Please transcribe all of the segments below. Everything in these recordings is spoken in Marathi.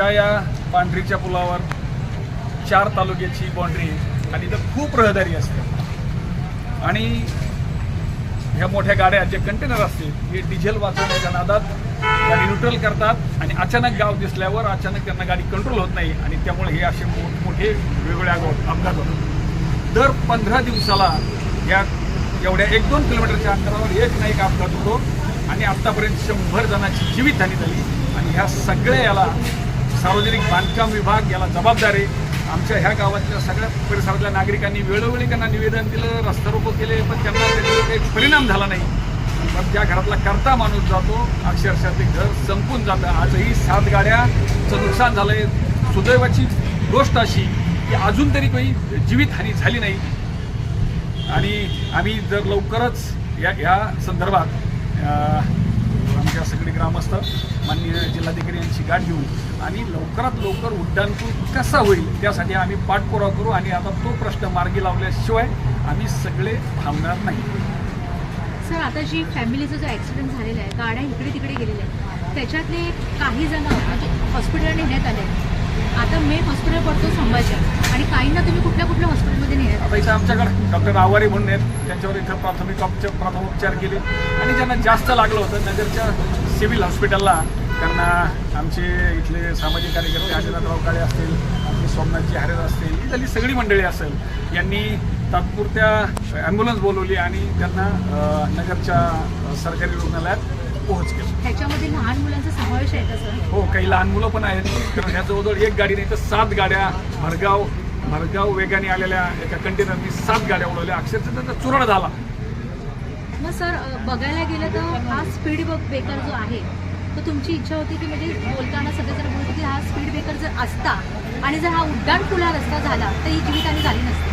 आमच्या या पांढरीच्या पुलावर चार तालुक्याची बाँड्री आणि इथं खूप रहदारी असते. आणि ह्या मोठ्या गाड्या जे कंटेनर असतील हे डिझेल वाचवण्याच्या नादात गाडी न्यूट्रल करतात आणि अचानक गाव दिसल्यावर अचानक त्यांना गाडी कंट्रोल होत नाही आणि त्यामुळे हे असे मोठमोठे वेगवेगळ्या अपघात होतात. दर पंधरा दिवसाला या एवढ्या एक दोन किलोमीटरच्या अंतरावर एक ना एक अपघात होतो आणि आत्तापर्यंत शंभर जणांची जीवितहानी झाली आणि ह्या सगळ्या याला सार्वजनिक बांधकाम विभाग याला जबाबदार आहे आमच्या ह्या गावातल्या सगळ्या परिसरातल्या नागरिकांनी वेळोवेळी त्यांना निवेदन दिलं रस्ता केले पण त्यांना त्याच्यावर काही परिणाम झाला नाही. पण ज्या घरातला करता माणूस जातो अक्षरशः ते घर संपून जातं. आजही सात गाड्याचं नुकसान झालं आहे सुदैवाची गोष्ट अशी की अजून तरी काही जीवितहानी झाली नाही. आणि आम्ही जर लवकरच या या संदर्भात आमच्या सगळे ग्रामस्थ माननीय जिल्हाधिकारी यांची गाठ घेऊ आणि लवकरात लवकर उड्डाणपूल कसा होईल त्यासाठी आम्ही पाठपुरावा करू आणि आता तो प्रश्न मार्गी लावल्याशिवाय आम्ही सगळे थांबणार नाही. सर आता जी फॅमिलीचा जो ॲक्सिडेंट झालेला आहे गाड्या इकडे तिकडे गेलेल्या आहेत त्याच्यातले काही जण म्हणजे हॉस्पिटलला नेण्यात आले आता मेन हॉस्पिटल पडतो संभाजी आणि काहींना तुम्ही कुठल्या कुठल्या हॉस्पिटल आता इथं आमच्याकडे डॉक्टर आवारे म्हणून आहेत. त्यांच्यावर इथं प्राथमिक उपचार केले. आणि ज्यांना जास्त लागलं होतं नगरच्या सिव्हिल हॉस्पिटलला त्यांना आमचे इथले सामाजिक कार्यकर्ते आदिनाथराव काळे असतील आमचे सोमनाथजी हरेर असतील इथली सगळी मंडळी असेल यांनी तात्पुरत्या ॲम्ब्युलन्स बोलवली आणि त्यांना नगरच्या सरकारी रुग्णालयात पोहोच केलं. लहान मुलांचा समावेश आहे का सर? हो काही लहान मुलं पण आहेत. कारण ह्या जवळजवळ एक गाडी नाही तर सात गाड्या भरगाव भरगाव वेगाने आलेल्या एका कंटेनरनी सात गाड्या उडवल्या. अक्षरशः त्याचा चुरड झाला. मग सर बघायला गेलं तर हा स्पीड ब्रेकर जो आहे तो तुमची इच्छा होती की म्हणजे बोलताना सगळेजण बोलतो की हा स्पीड ब्रेकर जर असता आणि जर हा उड्डाण खुला रस्ता झाला तर ही जीवितहानी झाली नसती.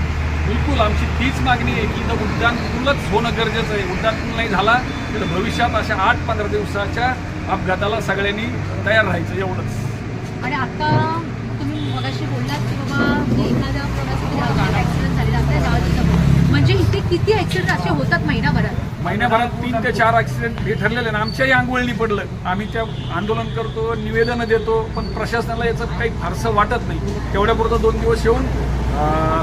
बिलकुल आमची तीच मागणी आहे की इथं उड्डाण पूलच होणं गरजेचं आहे. उड्डाण पूल नाही झाला तर भविष्यात अशा आठ पंधरा दिवसाच्या अपघाताला सगळ्यांनी तयार राहायचं एवढंच. आणि आता तुम्ही मगाशी बोललात की म्हणजे झालेला म्हणजे इथे किती ॲक्सिडेंट असे होतात महिनाभरात? महिन्याभरात तीन ते चार ॲक्सिडेंट हे ठरलेले ना आमच्याही अंगवळणी पडलं. आम्ही त्या आंदोलन करतो निवेदनं देतो पण प्रशासनाला याचं काही फारसं वाटत नाही. तेवढ्यापुरतं दोन दिवस येऊन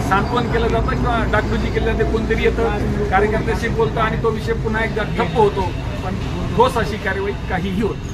सांत्वन केलं जातं किंवा डागडुजी केली जाते कोणतरी येतं कार्यकर्त्याशी बोलतं आणि तो विषय पुन्हा एकदा ठप्प होतो. पण ठोस अशी कार्यवाही काहीही होत नाही.